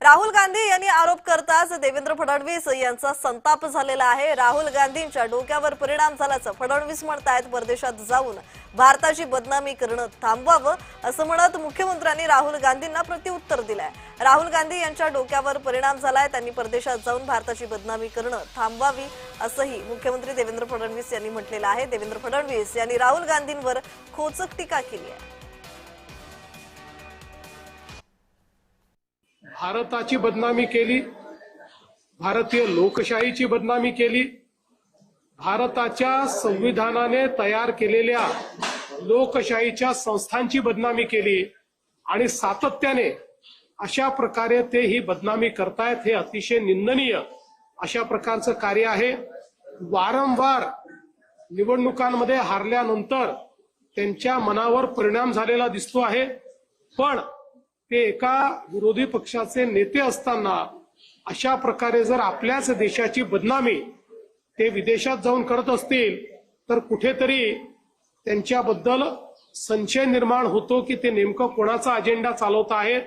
राहुल गांधी यांनी आरोप करताच देवेंद्र फडणवीस यांचा संताप झालेला आहे. राहुल गांधींच्या डोक्यावर परिणाम झाल्याचं फडणवीस म्हणतायत परदेशात जाऊन भारताची बदनामी करणं थांबवावं असं म्हणत मुख्यमंत्र्यांनी राहुल गांधींना प्रत्युत्तर दिलंय. राहुल गांधी यांच्या डोक्यावर परिणाम झालाय त्यांनी परदेशात जाऊन भारताची बदनामी करणं थांबवावी असंही मुख्यमंत्री देवेंद्र फडणवीस यांनी म्हटलेलं आहे. देवेंद्र फडणवीस यांनी राहुल गांधींवर खोचक टीका केली आहे. भारताची बदनामी केली. भारतीय लोकशाहीची बदनामी केली. भारताच्या संविधानाने तयार केलेल्या लोकशाहीच्या संस्थांची बदनामी केली आणि सातत्याने अशा प्रकारे ते ही बदनामी करतायत हे अतिशय निंदनीय अशा प्रकारचं कार्य आहे. वारंवार निवडणुकांमध्ये हारल्यानंतर त्यांच्या मनावर परिणाम झालेला दिसतो आहे. पण ते एका विरोधी पक्षाचे नेते असताना अशा प्रकारे जर आपल्याच देशाची बदनामी ते विदेशात जाऊन करत असतील तर कुठेतरी त्यांच्याबद्दल संशय निर्माण होतो की ते नेमकं कोणाचा अजेंडा चालवत आहेत?